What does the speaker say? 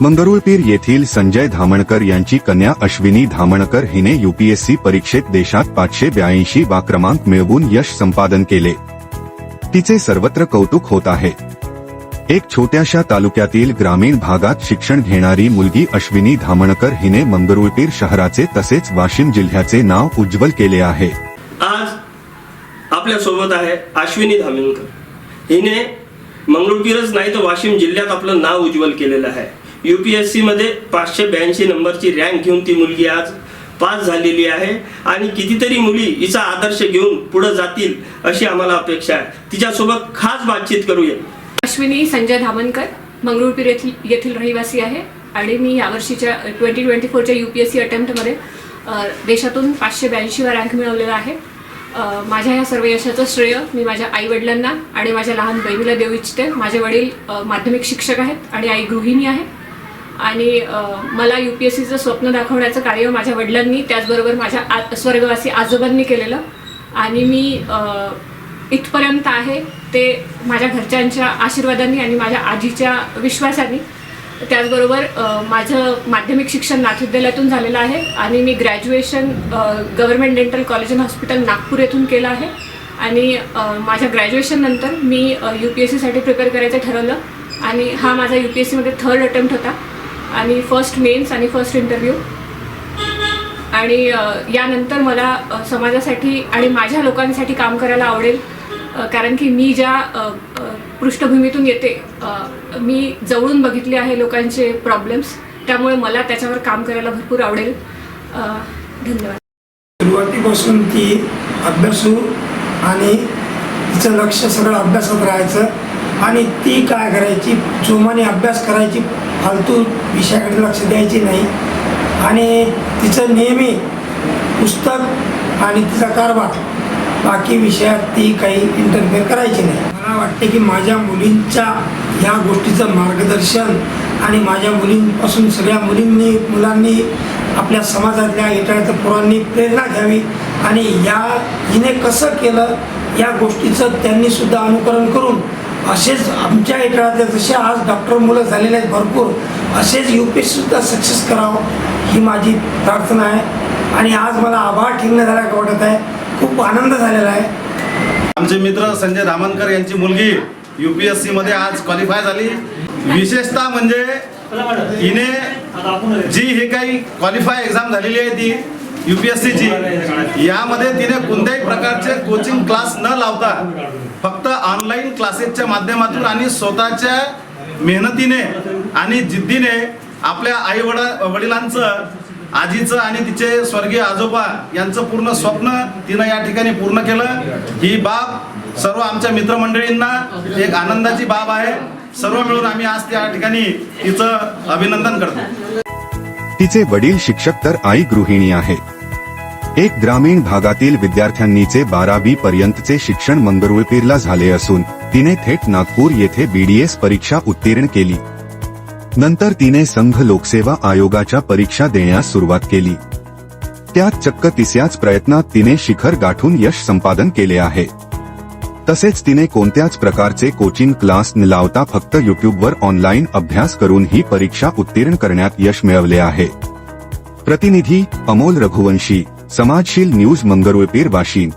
मंगरुळपीर येथील संजय धामणकर यांची कन्या अश्विनी धामणकर हिने युपीएससी परीक्षेत देशात पाचशे ब्याऐंशी वा क्रमांक मिळवून यश संपादन केले. तिचे सर्वत्र कौतुक होत आहे. एक छोट्याशा तालुक्यातील ग्रामीण भागात शिक्षण घेणारी मुलगी अश्विनी धामणकर हिने मंगरुळपीर शहराचे तसेच वाशिम जिल्ह्याचे नाव उज्ज्वल केले आहे. आज आपल्यासोबत आहे अश्विनी धामणकर. हिने मंगरुळपीरच नाही तर वाशिम जिल्ह्यात आपलं नाव उज्ज्वल केलेलं आहे. यू पी एस सीमध्ये पाचशे ब्याऐंशी नंबरची रँक घेऊन ती मुलगी आज पास झालेली आहे. आणि कितीतरी मुली हिचा आदर्श घेऊन पुढे जातील अशी आम्हाला अपेक्षा आहे. तिच्यासोबत खास बातचीत करूया. अश्विनी संजय धामनकर मंगळूरपीर येथील येथील रहिवासी आहे. आणि मी यावर्षीच्या ट्वेंटी ट्वेंटी फोरच्या यू पी एस सी अटेम्प्टमध्ये देशातून पाचशे ब्याऐंशीवा रँक मिळवलेला आहे. माझ्या ह्या सर्व यशाचं श्रेय मी माझ्या आईवडिलांना आणि माझ्या लहान बहिणीला देऊ इच्छिते. माझे वडील माध्यमिक शिक्षक आहेत आणि आई गृहिणी आहे. आणि मला यू पी एस सीचं स्वप्न दाखवण्याचं कार्य माझ्या वडिलांनी त्याचबरोबर माझ्या आ स्वर्गवासी आजोबांनी केलेलं. आणि मी इथपर्यंत आहे ते माझ्या घरच्यांच्या आशीर्वादांनी आणि माझ्या आजीच्या विश्वासाने. त्याचबरोबर माझं माध्यमिक शिक्षण नाथविद्यालयातून झालेलं आहे आणि मी graduation government dental college and hospital Nagpur येथून केलं आहे. आणि माझ्या ग्रॅज्युएशननंतर मी यू पी एस सीसाठी प्रिपेअर करायचं ठरवलं. आणि हा माझा यू पी एस सीमध्ये थर्ड अटेम्प्ट होता. आणि फर्स्ट मेन्स आणि फर्स्ट इंटरव्ह्यू आणि यानंतर मला समाजासाठी आणि माझ्या लोकांसाठी काम करायला आवडेल कारण की मी ज्या पृष्ठभूमीतून येते मी जवळून बघितले आहे लोकांचे प्रॉब्लेम्स त्यामुळे मला त्याच्यावर काम करायला भरपूर आवडेल. धन्यवाद. सुरुवातीपासून ती अभ्यासू आणि तिचं लक्ष सगळं अभ्यासात राहायचं. आणि ती काय करायची? जोमाने अभ्यास करायची फालतू विषयाकडे लक्ष द्यायची नाही. आणि तिचं नेहमी पुस्तक आणि तिचा कारभार बाकी विषयात ती काही इंटरफेअर करायची नाही. मला वाटते की माझ्या मुलींच्या ह्या गोष्टीचं मार्गदर्शन आणि माझ्या मुलींपासून सगळ्या मुलींनी मुलांनी आपल्या समाजातल्या इतरांच्या पोरांनी प्रेरणा घ्यावी आणि या हिने कसं केलं या गोष्टीचं त्यांनीसुद्धा अनुकरण करून असेच आमच्या इतरातल्या जसे आज डॉक्टर मुलं झालेले आहेत भरपूर असेच यू पी सुद्धा सक्सेस करावं ही माझी प्रार्थना आहे. आणि आज मला आभार ठेवण्यात झाला वाटत आहे? खूप आनंद झालेला आहे. आमचे मित्र संजय धामनकर यांची मुलगी युपीएससी मध्ये आज क्वालिफाय झाली. विशेषतः म्हणजे हिने जी हे काही क्वालिफाय एक्झाम झालेली आहे ती युपीएससीची यामध्ये तिने कोणत्याही प्रकारचे कोचिंग क्लास न लावता फक्त ऑनलाईन क्लासेसच्या माध्यमातून आणि स्वतःच्या मेहनतीने आणि जिद्दीने आपल्या आई वडा वडिलांचं आजीचं आणि तिचे स्वर्गीय आजोबा यांचं पूर्ण स्वप्न तिनं या ठिकाणी पूर्ण केलं. ही बाब सर्व आमच्या मित्रमंडळींना एक आनंदाची बाब आहे. सर्व मिळून आम्ही आज त्या ठिकाणी तिचं अभिनंदन करतो. तिचे वडील शिक्षक तर आई गृहिणी आहे. एक ग्रामीण भागातील विद्यार्थ्यांनीचे बारावी पर्यंतचे शिक्षण मंगरुळपीरला झाले असून तिने थेट नागपूर येथे बीडीएस परीक्षा उत्तीर्ण केली. नंतर तिने संघ लोकसेवा आयोगाच्या परीक्षा देण्यास सुरुवात केली. त्यात चक्क तिसऱ्याच प्रयत्नात तिने शिखर गाठून यश संपादन केले आहे. तसेच तिने कोणत्याच प्रकारचे कोचिंग क्लास न लावता फक्त युट्यूबवर ऑनलाईन अभ्यास करून ही परीक्षा उत्तीर्ण करण्यात यश मिळवले आहे. प्रतिनिधी अमोल रघुवंशी समाजशील न्यूज मंगरुळपीर वाशिम